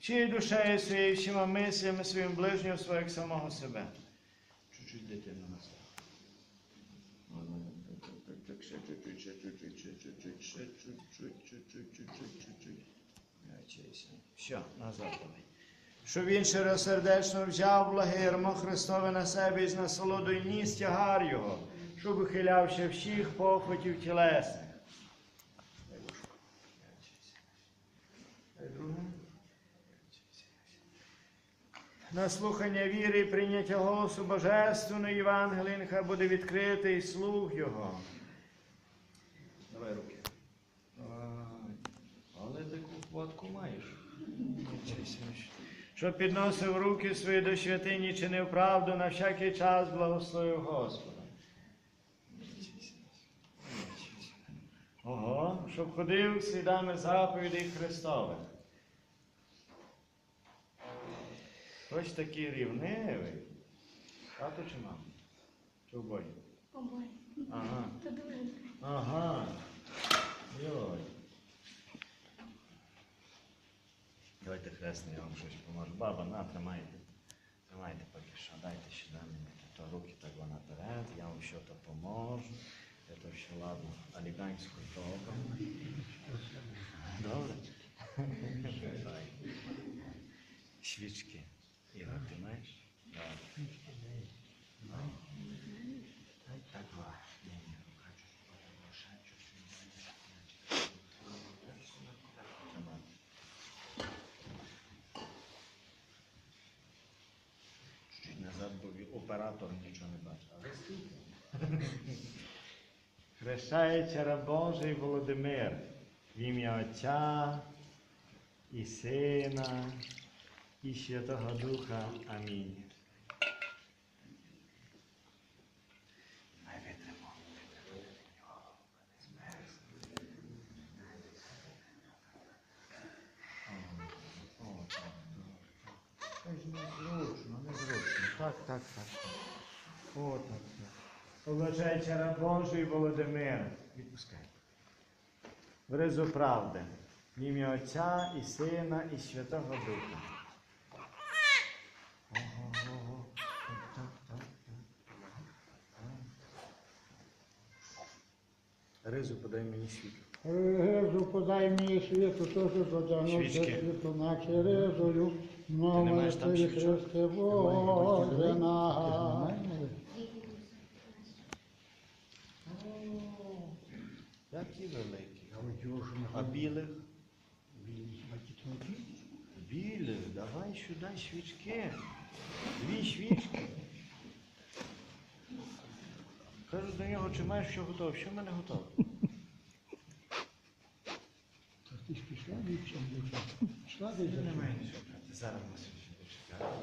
всією душею своєю, всіма мислями своїм ближнього свого як самого себе. Чуть-чуть дитину назад. Все, назад давай. Щоб він щиросердечно взяв благирмо Христове на себе і з насолодою ніс тягар його, щоб ухилявши всіх похотів тілесних. На слухання віри і прийняття голосу Божественної Євангелії нехай буде відкритий слух Його. Давай руки. Але таку хватку маєш. Щоб підносив руки свої до святині, чинив правду на всякий час благословив Господа. Ого, щоб ходив слідами заповідей Христових. Хтось такий рівнивий. Тато чи мама? Чи обоє? Обоє. Ага. Та дуже. Ага. Йой. Давайте хресний, я вам щось поможу. Баба, на, тримайте. Тримайте поки що, дайте сюди мені. То руки так вона наперед, я вам що то поможу. Це все ладно. Аліганську того. Добре? Свічки. Ігор, ти. Дай так чуть-чуть. Назад, бо оператор нічого не скільки? Хрещається раб Божий Володимир в ім'я Отця і Сина і Святого Духа. Амінь. Так, так. Так, так, так. Облачається раб Божий Володимир. Відпускай. В ризу правди. В ім'я Отця і Сина і Святого Духа. Ого, ого. Так, так, так, так. Ризу подай мені світло. Ризу подай мені світу, то що подано Свічки. світу, наче ризою, Ти не мова маєш там Твої свічок? Христе Боже наш. Які великі. А білих? Білих, давай сюди свічки. Дві свічки. Кажу до нього, чи маєш що готове? Що в мене готове? Ти ж пішла вічем, Пішла десь Немає нічого. Зараз сюди чекаємо.